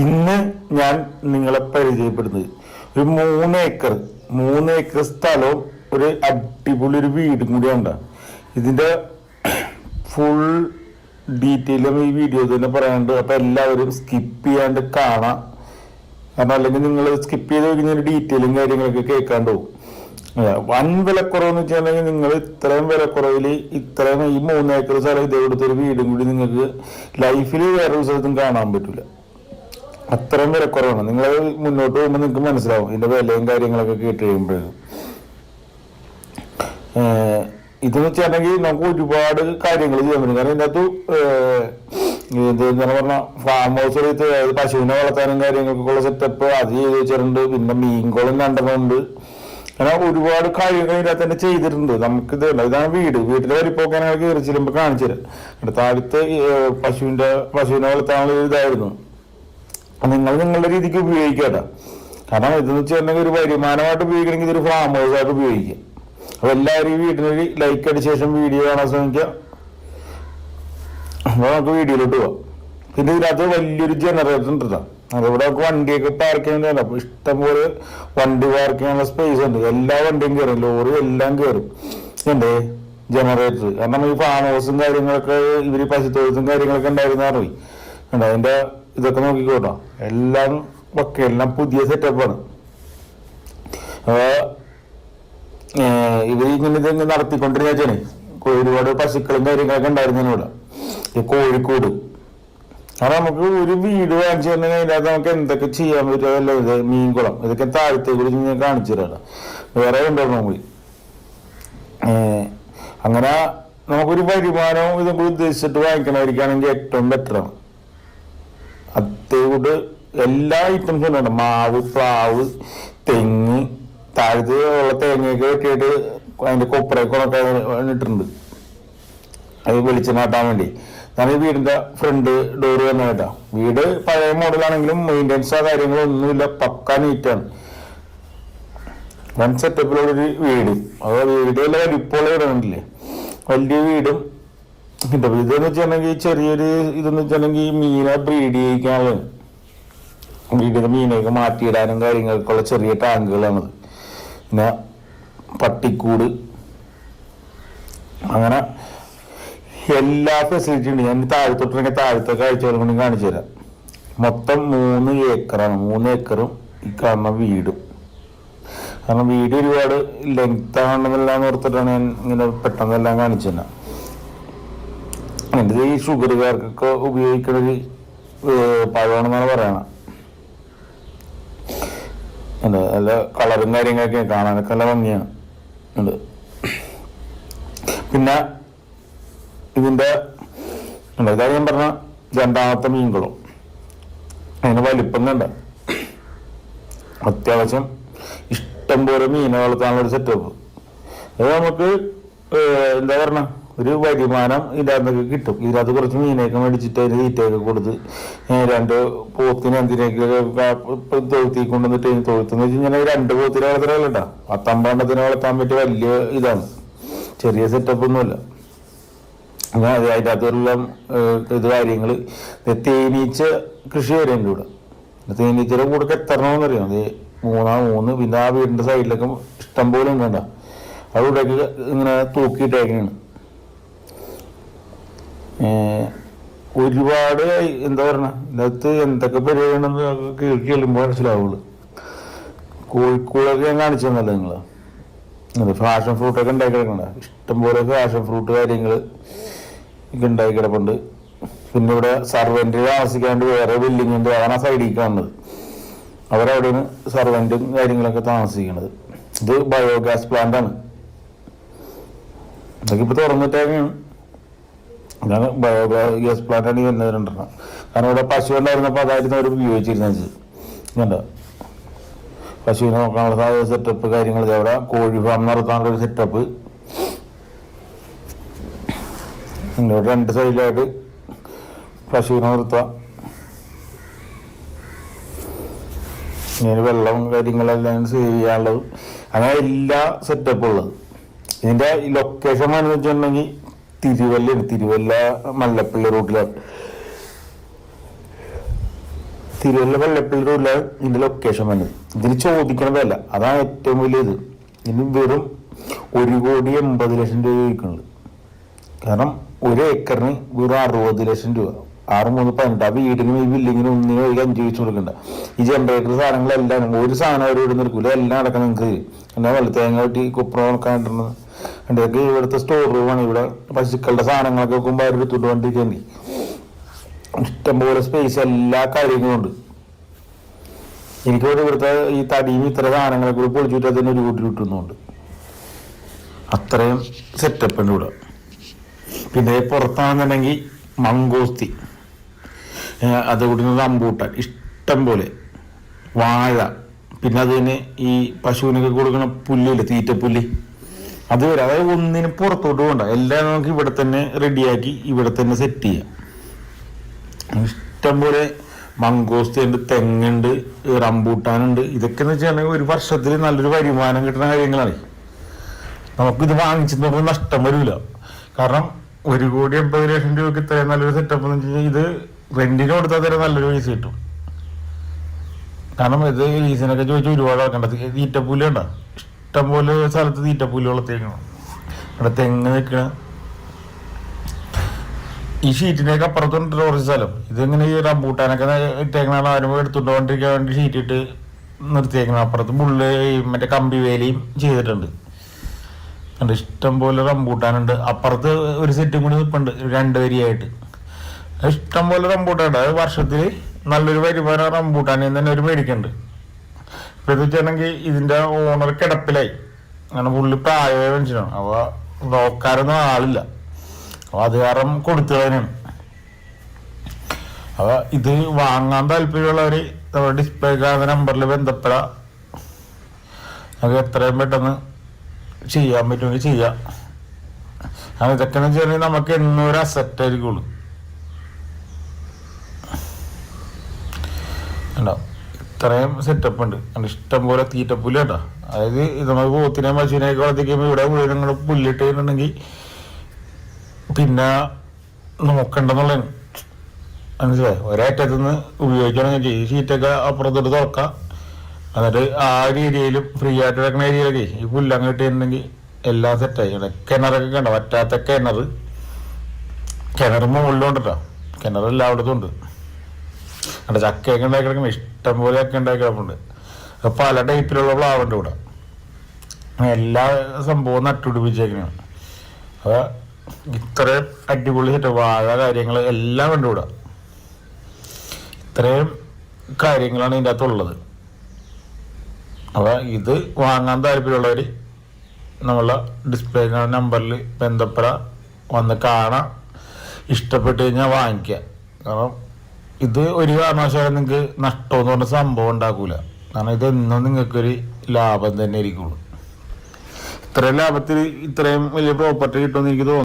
ഇന്ന് ഞാൻ നിങ്ങളെ പരിചയപ്പെടുന്നത്. ഒരു മൂന്ന് ഏക്കർ മൂന്ന് ഏക്കർ സ്ഥലവും ഒരു അടിപൊളി ഒരു വീടും കൂടി ഉണ്ടാകും ഇതിന്റെ ഫുൾ ഡീറ്റെയിലും ഈ വീഡിയോ തന്നെ പറയാനുണ്ട്. അപ്പോൾ എല്ലാവരും സ്കിപ്പ് ചെയ്യാണ്ട് കാണാം. കാരണം അല്ലെങ്കിൽ നിങ്ങൾ സ്കിപ്പ് ചെയ്ത് കഴിഞ്ഞാൽ ഡീറ്റെയിലും കാര്യങ്ങളൊക്കെ കേൾക്കാണ്ട് പോകും. വൻ വിലക്കുറവെന്ന് വെച്ചിട്ടുണ്ടെങ്കിൽ നിങ്ങൾ ഇത്രയും വിലക്കുറവിൽ ഇത്രയും ഈ മൂന്ന് ഏക്കർ സ്ഥലം ഇതേ കൊടുത്തൊരു വീടും കൂടി നിങ്ങൾക്ക് ലൈഫിൽ വേറൊരു സ്ഥലത്തും കാണാൻ പറ്റില്ല അത്രയും വിലക്കുറവാണ് നിങ്ങൾ മുന്നോട്ട് പോകുമ്പോൾ നിങ്ങൾക്ക് മനസ്സിലാവും. ഇതിന്റെ വിലയും കാര്യങ്ങളൊക്കെ കേട്ട് കഴിയുമ്പോഴും. ഇതെന്ന് വെച്ചിട്ടുണ്ടെങ്കിൽ നമുക്ക് ഒരുപാട് കാര്യങ്ങൾ ചെയ്യാൻ പറ്റും. കാരണം ഇതിനകത്ത് എന്താ പറഞ്ഞ ഫാം ഹൗസ് അതായത് പശുവിനെ വളർത്താനും കാര്യങ്ങൾക്കുള്ള സെറ്റപ്പ് അത് ചെയ്ത് വെച്ചിട്ടുണ്ട്. പിന്നെ മീൻകുളം കണ്ടതുണ്ട് അങ്ങനെ ഒരുപാട് കാര്യങ്ങൾ ഇതിനകത്ത് തന്നെ ചെയ്തിട്ടുണ്ട്. നമുക്ക് ഇത് ഇതാണ് വീട്. വീട്ടിലെ വരിപ്പോക്കാനൊക്കെ കയറി ചെല്ലുമ്പോൾ കാണിച്ചു തരാം. ഈ, പശുവിന്റെ പശുവിനെ വളർത്താനുള്ള ഇതായിരുന്നു. നിങ്ങൾ നിങ്ങളുടെ രീതിക്ക് ഉപയോഗിക്കാതെ കാരണം ഇതെന്ന് വെച്ചിട്ടുണ്ടെങ്കിൽ ഒരു വരുമാനമായിട്ട് ഉപയോഗിക്കണമെങ്കിൽ ഇതൊരു ഫാം ഹൗസ് ആയിട്ട് ഉപയോഗിക്കാം അപ്പൊ എല്ലാവരും ഈ വീട്ടിനൊരു ലൈക്ക് അടിച്ച ശേഷം വീഡിയോ കാണാൻ ശ്രമിക്കുക. അപ്പൊ നമുക്ക് വീഡിയോയിലോട്ട് പോവാം. പിന്നെ ഇതിനകത്ത് വലിയൊരു ജനറേറ്റർ ഉണ്ട് അതിവിടെ വണ്ടിയൊക്കെ പാർക്ക് ചെയ്യാൻ അപ്പൊ ഇഷ്ടംപോലെ വണ്ടി പാർക്ക് ചെയ്യാനുള്ള സ്പേസ് ഉണ്ട്. എല്ലാ വണ്ടിയും കയറും ലോറി എല്ലാം കയറും എന്തേ ജനറേറ്റർ കാരണം ഈ ഫാം ഹൗസും കാര്യങ്ങളൊക്കെ ഇവർ പശുത്തൊഴുത്തും കാര്യങ്ങളൊക്കെ ഉണ്ടായിരുന്നാറി അതിന്റെ ഇതൊക്കെ നോക്കിക്കോട്ടോ. എല്ലാം ഒക്കെ എല്ലാം പുതിയ സെറ്റപ്പാണ് ഇവർ ഇങ്ങനെ ഇത് ഇങ്ങനെ നടത്തിക്കൊണ്ടിരുന്ന വെച്ചാണ് ഒരുപാട് പശുക്കളും കാര്യങ്ങളൊക്കെ ഉണ്ടായിരുന്നു ഇവിടെ കോഴിക്കോട്. അത് നമുക്ക് ഒരു വീട് വാങ്ങിച്ചു തന്നെ അതിനകത്ത് നമുക്ക് എന്തൊക്കെ ചെയ്യാൻ പറ്റുമല്ലോ ഇത് മീൻകുളം. ഇതൊക്കെ താഴത്തെ കുറിച്ച് ഞാൻ കാണിച്ചു തരാം വേറെ ഉണ്ടായിരുന്നു നമുക്ക്. അങ്ങനെ നമുക്കൊരു വരുമാനവും ഇതൊക്കെ ഉദ്ദേശിച്ചിട്ട് വാങ്ങിക്കണമായിരിക്കുകയാണെങ്കിൽ ഏറ്റവും ബെറ്ററാണ് അതേകൂട്ട് എല്ലാ ഐറ്റംസും ഉണ്ട് മാവ് പ്ലാവ് തെങ്ങ് താഴത്ത് ഉള്ള തേങ്ങയൊക്കെ വെട്ടിയിട്ട് അതിന്റെ കൊപ്പറയൊക്കെ ഇട്ടിട്ടുണ്ട്. അത് വെളിച്ചെണ്ണാട്ടാൻ വേണ്ടി. ഞാൻ ഈ വീടിന്റെ ഫ്രണ്ട് ഡോറ് തന്നെ കേട്ടാ. വീട് പഴയ മോഡലാണെങ്കിലും മെയിന്റെനൻസോ കാര്യങ്ങളോ ഒന്നുമില്ല. പക്ക നീറ്റാണ് വൺ സെറ്റപ്പിലുള്ളൊരു വീട്. അത് വീടുകളിലെ വലിപ്പമുള്ള വീടുണ്ടല്ലേ വലിയ വീടും കിട്ടും ഇതെന്ന് വെച്ചിട്ടുണ്ടെങ്കിൽ ചെറിയൊരു ഇതെന്ന് വെച്ചിട്ടുണ്ടെങ്കിൽ മീനെ ബ്രീഡ് ചെയ്യിക്കാനുള്ള വീടിന് മീനൊക്കെ മാറ്റിയിടാനും കാര്യങ്ങൾക്കുള്ള ചെറിയ ടാങ്കുകളാണത് പിന്നെ പട്ടിക്കൂട്. അങ്ങനെ എല്ലാ ഫെസിലിറ്റി ഉണ്ട്. ഞാൻ താഴത്തോട്ടിറങ്ങി താഴത്തെ കാഴ്ചകളും കൂടി കാണിച്ചു തരാം. മൊത്തം മൂന്ന് ഏക്കറാണ്. മൂന്ന് ഏക്കറും ഈ കാണുന്ന വീടും. കാരണം വീട് ഒരുപാട് ലെങ്ത് ആണെന്നെല്ലാം ഓർത്തിട്ടാണ് ഞാൻ ഇങ്ങനെ പെട്ടെന്നെല്ലാം കാണിച്ചു തന്നെ എന്റെ ഈ ഷുഗറുകാർക്കൊക്കെ ഉപയോഗിക്കണൊരു പഴമാണെന്നാണ് പറയണത്. നല്ല കളറും കാര്യങ്ങളൊക്കെ കാണാനൊക്കെ നല്ല ഭംഗിയാണ്. ഉണ്ട്. പിന്നെ ഇതിന്റെ ഉണ്ട് ഇതാ ഞാൻ പറഞ്ഞ രണ്ടാമത്തെ മീൻകുളം. അതിന് വലിപ്പം കണ്ട അത്യാവശ്യം ഇഷ്ടം പോലെ മീനെ വളർത്താനുള്ള ഒരു സെറ്റപ്പ് അത് നമുക്ക് എന്താ പറഞ്ഞ ഒരു വരുമാനം ഇതിനകത്തൊക്കെ കിട്ടും. ഇതിനകത്ത് കുറച്ച് മീനൊക്കെ മേടിച്ചിട്ട് അതിന് തീറ്റയൊക്കെ കൊടുത്ത് രണ്ട് പോത്തിന് എന്തിനൊക്കെ തൊഴുത്തി കൊണ്ടുവന്നിട്ട് അതിന് തൊഴുത്തെന്ന് വെച്ച് കഴിഞ്ഞാൽ രണ്ട് പോത്തിനെ വളർത്തലല്ല പത്തമ്പണ്ടത്തിന് വളർത്താൻ പറ്റിയ വലിയ ഇതാണ്. ചെറിയ സെറ്റപ്പ് ഒന്നുമില്ല. അത് അതിന്റെ അകത്തുള്ള ഇത് കാര്യങ്ങൾ തേനീച്ച കൃഷി വരെ ഉണ്ട് ഇവിടെ തേനീച്ചയുടെ കൂടെ എത്തണമെന്ന് അറിയാം അത് മൂന്നാ മൂന്ന് പിന്നെ ആ വീടിന്റെ സൈഡിലൊക്കെ ഇഷ്ടം പോലെ ഉണ്ട് അവിടെയൊക്കെ ഇങ്ങനെ തൂക്കിയിട്ടേക്കാണ് ഒരുപാട് എന്താ പറയണ ഇതിനകത്ത് എന്തൊക്കെ പരിപാടിയാണെന്ന് കേൾക്കി ചെല്ലുമ്പോൾ മനസ്സിലാവുള്ളൂ. കോഴിക്കോടൊക്കെ ഞാൻ കാണിച്ചു തന്നല്ലോ നിങ്ങൾ. അതെ ഫാഷൻ ഫ്രൂട്ടൊക്കെ ഉണ്ടാക്കി കിടക്കണ്ട ഇഷ്ടംപോലെ ഫാഷൻ ഫ്രൂട്ട് കാര്യങ്ങൾ ഒക്കെ ഉണ്ടാക്കി കിടപ്പുണ്ട് പിന്നെ ഇവിടെ സർവന്റ് താമസിക്കാണ്ട് വേറെ ബിൽഡിംഗ് ഉണ്ട്. അതാണ് ആ സൈഡിൽ കാണുന്നത്. അവരവിടെയാണ് സർവന്റും കാര്യങ്ങളൊക്കെ താമസിക്കുന്നത് ഇത് ബയോഗ്യാസ് പ്ലാന്റ് ആണ്. ഇതൊക്കെ ഇപ്പൊ തുറന്നിട്ടേക്കാണ് ഇതാണ് ബയോഗ്യാസ് പ്ലാന്റ് ആണ് ഈ വരുന്നത് രണ്ടെണ്ണം കാരണം ഇവിടെ പശു ഉണ്ടായിരുന്നപ്പോൾ അതായിരുന്നു അവർ ഉപയോഗിച്ചിരുന്നത് കണ്ടോ? പശുവിനെ നോക്കാനുള്ള സെറ്റപ്പ് കാര്യങ്ങൾ അവിടെ. കോഴി ഫാം നടത്താനുള്ള ഒരു സെറ്റപ്പ് ഇവിടെ രണ്ട് സൈഡിലായിട്ട് പശുവിനെ നിർത്താം. ഇങ്ങനെ വെള്ളവും കാര്യങ്ങളെല്ലാം സേവ് ചെയ്യാനുള്ളത്. അങ്ങനെ എല്ലാ സെറ്റപ്പും ഉള്ളത്. ഇതിന്റെ ലൊക്കേഷൻ എന്ന് വെച്ചിട്ടുണ്ടെങ്കിൽ തിരുവല്ലയാണ് തിരുവല്ല മല്ലപ്പള്ളി റോഡിലാണ് തിരുവല്ല മല്ലപ്പള്ളി റോഡിലാണ് ഇതിന്റെ ലൊക്കേഷൻ വന്നത്. ഇതിന് ചോദിക്കണതല്ല അതാണ് ഏറ്റവും വലിയത്. ഇനി വെറും ഒരു കോടി എൺപത് ലക്ഷം രൂപ ചോദിക്കുന്നത് കാരണം ഒരു ഏക്കറിന് വെറും അറുപത് ലക്ഷം രൂപ. ആറ് മൂന്ന് പതിനെട്ട് ആ വീടിനും ഈ ബില്ലിങ്ങിനും ഒന്നിനും ഒരു അഞ്ച് വെച്ച് കൊടുക്കണ്ട. ഈ ജനറേറ്റർ സാധനങ്ങളെല്ലാം ഒരു സാധനം അവർ ഇവിടെ നിൽക്കില്ല എല്ലാം അടക്കം നിങ്ങൾക്ക്. എന്നാ വെള്ളത്തേങ്ങ വെട്ടി കുപ്പറ നോക്കാണ്ടിരുന്നത് അതിന്റെയൊക്കെ ഇവിടുത്തെ സ്റ്റോർ റൂമാണ് ഇവിടെ പശുക്കളുടെ സാധനങ്ങളൊക്കെ വെക്കുമ്പോൾ അവർ എടുത്തുകൊണ്ട് വണ്ടിരിക്കേണ്ടി ഇഷ്ടംപോലെ സ്പേസ് എല്ലാ കാര്യങ്ങളും ഉണ്ട്. എനിക്കിവിടെ ഇവിടുത്തെ ഈ തടിയും ഇത്ര സാധനങ്ങളെ കൂടി പൊളിച്ചിട്ട് അതിന് ഒരു കൂട്ടി കിട്ടുന്നുണ്ട് അത്രയും സെറ്റപ്പ് ഉണ്ട് ഇവിടെ. പിന്നെ പുറത്താണെന്നുണ്ടെങ്കിൽ മങ്കോസ്തി. അതുകൂടി റംബൂട്ടാൻ ഇഷ്ടം പോലെ വാഴ. പിന്നെ അത് തന്നെ ഈ പശുവിനൊക്കെ കൊടുക്കുന്ന പുല്ലില്ല തീറ്റപ്പുല്ല്? അത് വരെ. അതായത് ഒന്നിനും പുറത്തോട്ട് പോകണ്ട എല്ലാം നമുക്ക് ഇവിടെ തന്നെ റെഡിയാക്കി ഇവിടെ തന്നെ സെറ്റ് ചെയ്യാം. ഇഷ്ടംപോലെ മങ്കോസ്തി ഉണ്ട് തെങ്ങുണ്ട് റംബൂട്ടാനുണ്ട്. ഇതൊക്കെ എന്ന് വെച്ചാൽ ഒരു വർഷത്തിൽ നല്ലൊരു വരുമാനം കിട്ടുന്ന കാര്യങ്ങളാണ്. നമുക്കിത് വാങ്ങിച്ചു നോക്കുമ്പോൾ നഷ്ടം വരില്ല കാരണം ഒരു കോടി എൺപത് ലക്ഷം രൂപയ്ക്ക് ഇത്രയും നല്ലൊരു സെറ്റപ്പ് എന്ന് വെച്ച് കഴിഞ്ഞാൽ ഇത് റെന്റിന് കൊടുത്താൽ തരാൻ നല്ലൊരു പൈസ കിട്ടും. കാരണം ഇത് ലീസിനൊക്കെ ചോദിച്ചാൽ ഒരുപാട് ആക്കേണ്ടത് തീറ്റപ്പൂൽ ഉണ്ടോ ഇഷ്ടം പോലെ സ്ഥലത്ത് തീറ്റപ്പൂൽ വളർത്തിയേക്കണം. ഇവിടെ തെങ്ങ് നിൽക്കണ. ഈ ഷീറ്റിനൊക്കെ അപ്പുറത്തുണ്ട് കുറച്ച് സ്ഥലം. ഇതിങ്ങനെ ഈ റംബൂട്ടാനൊക്കെ ഇട്ടേക്കണ ആരും എടുത്തുകൊണ്ടിരിക്കാൻ വേണ്ടി ഷീറ്റ് ഇട്ട് നിർത്തിയേക്കണം. അപ്പുറത്ത് മുള്ള് മറ്റേ കമ്പി വേലിയും ചെയ്തിട്ടുണ്ട്. കണ്ട് ഇഷ്ടം പോലെ റംബൂട്ടാനുണ്ട്. അപ്പുറത്ത് ഒരു സെറ്റും കൂടി നിൽപ്പുണ്ട് രണ്ട് വരിയായിട്ട്. ഇഷ്ടം പോലെ റംബൂട്ടാനുണ്ട്. അത് വർഷത്തിൽ നല്ലൊരു വരുമാനം റംബൂട്ടാനിൽ തന്നെ ഒരു മേടിക്കുന്നുണ്ട് ഇത് ഇതിന്റെ ഓണർ കിടപ്പിലായി. അങ്ങനെ പുള്ളി പ്രായമായ മനുഷ്യനാണ് അവ നോക്കാനൊന്നും ആളില്ല. അപ്പൊ അത് കാരണം കൊടുത്തതിനാണ് അപ്പൊ ഇത് വാങ്ങാൻ താല്പര്യമുള്ളവര് നമ്മുടെ ഡിസ്പ്ലേ കാണുന്ന നമ്പറിൽ ബന്ധപ്പെടാം. നമുക്ക് എത്രയും പെട്ടെന്ന് ചെയ്യാൻ പറ്റുമെങ്കിൽ ചെയ്യാം. അങ്ങനെ ഇതൊക്കെ എന്ന് വെച്ചാൽ നമുക്ക് എന്നൊരു അസെറ്റ് ആയിരിക്കുള്ളൂ. ഉണ്ടോ ഇത്രയും സെറ്റപ്പ് ഉണ്ട്. കണ്ടോ ഇഷ്ടം പോലെ തീറ്റപ്പുല്ല് കേട്ടോ അതായത് ഇത് നമുക്ക് പോത്തിനെ പശുവിനെയൊക്കെ വളർത്തിക്കുമ്പോൾ ഇവിടെ ഉയരങ്ങൾ പുല്ലിട്ടുണ്ടെങ്കിൽ പിന്നെ നോക്കണ്ടെന്നുള്ളതാണ്. മനസ്സിലായി? ഒരേറ്റത്തു നിന്ന് ഉപയോഗിക്കണമെങ്കിൽ ഈ ഷീറ്റൊക്കെ അപ്പുറത്തോട്ട് തുറക്കാം. എന്നിട്ട് ആ രീതിയിലും ഫ്രീ ആയിട്ട് കിടക്കുന്ന ഏരിയയിലൊക്കെ ഈ പുല്ലങ്ങ് കിട്ടിയിട്ടുണ്ടെങ്കിൽ എല്ലാം സെറ്റായി കിണറൊക്കെ കണ്ടോ? പറ്റാത്ത കിണർ കിണർ മുകളിലുണ്ടോ കിണർ എല്ലായിടത്തും ഉണ്ട് അവിടെ ചക്കയൊക്കെ ഉണ്ടാക്കി ഇഷ്ടം പോലെ ഒക്കെ ഉണ്ടാക്കി കിടപ്പുണ്ട് അപ്പൊ പല ടൈപ്പിലുള്ള പ്ലാവുണ്ട് ഇവിടെ. എല്ലാ സംഭവവും നട്ടുപിടിപ്പിച്ചേക്കണം. അപ്പൊ ഇത്രയും അടിപൊളി സെറ്റ് വാഴ കാര്യങ്ങൾ എല്ലാം കണ്ടുകൂടാ ഇത്രയും കാര്യങ്ങളാണ് ഇതിന്റെ അകത്തുള്ളത് അപ്പൊ ഇത് വാങ്ങാൻ താല്പര്യമുള്ളവർ നമ്മളെ ഡിസ്പ്ലേ നമ്പറിൽ ബന്ധപ്പെടാം വന്ന് കാണാം. ഇഷ്ടപ്പെട്ട് കഴിഞ്ഞാൽ വാങ്ങിക്കുക കാരണം ഇത് ഒരു കാരണവശാലും നിങ്ങൾക്ക് നഷ്ടമെന്ന് പറഞ്ഞ സംഭവം ഉണ്ടാക്കൂല. കാരണം ഇത് എന്നും നിങ്ങൾക്കൊരു ലാഭം തന്നെ ആയിരിക്കുള്ളൂ. ഇത്രയും ലാഭത്തിൽ ഇത്രയും വലിയ പ്രോപ്പർട്ടി കിട്ടുമെന്ന് എനിക്ക് തോന്നുന്നു.